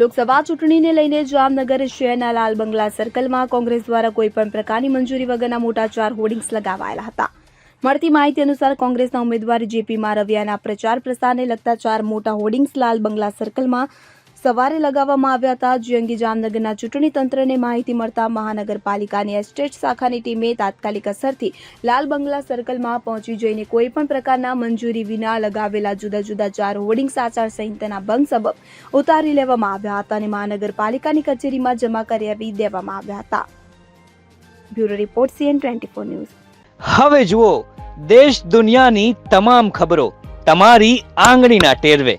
લોકસભા ચૂંટણીને લઈને જામનગર શહેરના લાલ બંગલા સર્કલમાં કોંગ્રેસ દ્વારા કોઈપણ પ્રકારની મંજૂરી વગરના મોટા ચાર હોર્ડિંગ્સ લગાવાયેલા હતા. મળતી માહિતી અનુસાર કોંગ્રેસના ઉમેદવાર જેપી મારવિયાના પ્રચાર પ્રસારને લગતા ચાર મોટા હોર્ડિંગ્સ લાલ બંગલા સર્કલમાં સવારે લગાવવામાં આવ્યા હતા. જે અંગે જામનગરના ચૂંટણી તંત્રને માહિતી મળતા મહાનગરપાલિકાની એસ્ટેટ શાખાની ટીમે તાત્કાલિક અસરથી લાલ બંગલા સર્કલમાં પહોંચી જઈને કોઈપણ પ્રકારના મંજૂરી વિના લગાવેલા જુદા જુદા ચાર હોર્ડિંગ્સ આચાર સંહિતાના ભંગ સબબ ઉતારી લેવામાં આવ્યા હતા અને મહાનગરપાલિકાની કચેરીમાં જમા કરાવી દેવામાં આવ્યા હતા. Bureau report CN twenty four news. હવે જુઓ, દેશ દુનિયાની તમામ ખબરો તમારી આંગળીના ટેરવે.